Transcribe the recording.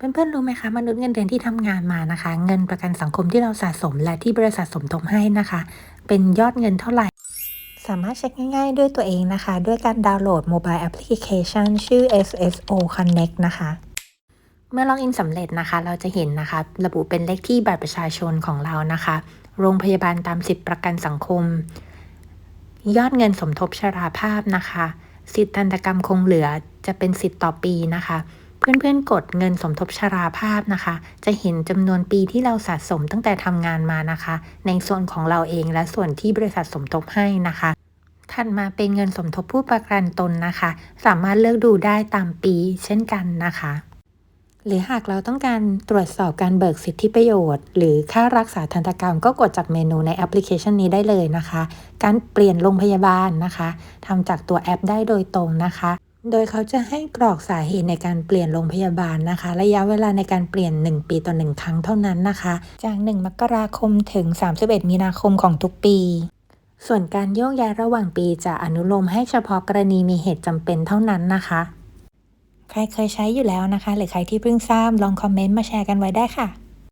เพื่อนๆรู้ไหมคะมนุษย์เงินเดือนที่ทำงานมานะคะ เงินประกันสังคมที่เราสะสมและที่บริษัทสมทบให้นะคะ เป็นยอดเงินเท่าไหร่ สามารถเช็คง่ายๆ ด้วยตัวเองนะคะ ด้วยการดาวน์โหลดโมบายแอปพลิเคชันชื่อ SSO Connect นะคะ เมื่อล็อกอินสำเร็จนะคะ เราจะเห็นนะคะ ระบุเป็นเลขที่บัตรประชาชนของเรานะคะ โรงพยาบาลตามสิทธิประกันสังคม ยอดเงินสมทบชราภาพนะคะ สิทธิทันตกรรมคงเหลือจะเป็นสิทธิ์ต่อปีนะคะ เพื่อนๆ กดเงินสมทบชราภาพนะคะ จะเห็นจำนวนปีที่เราสะสมตั้งแต่ทำงานมานะคะ ในส่วนของเราเองและส่วนที่บริษัทสมทบให้นะคะถัดมาเป็นเงินสมทบผู้ประกันตนนะคะ สามารถเลือกดูได้ตามปีเช่นกันนะคะ หรือหากเราต้องการตรวจสอบการเบิกสิทธิประโยชน์ หรือค่ารักษาทันตกรรมก็กดจากเมนูในแอปพลิเคชันนี้ได้เลยนะคะ การเปลี่ยนโรงพยาบาลนะคะทำจากตัวแอปได้โดยตรงนะคะ โดยเขาจะให้กรอกสาเหตุในการเปลี่ยนโรงพยาบาลนะคะ ระยะเวลาในการเปลี่ยน 1 ปีต่อ 1 ครั้งเท่านั้นนะคะ จาก 1 มกราคมถึง 31 มีนาคมของทุกปี ส่วนการโยกย้ายระหว่างปีจะอนุโลมให้เฉพาะกรณีมีเหตุจำเป็นเท่านั้นนะคะ ใครเคยใช้อยู่แล้วนะคะ หรือใครที่เพิ่งทราบลองคอมเมนต์มาแชร์กันไว้ได้ค่ะ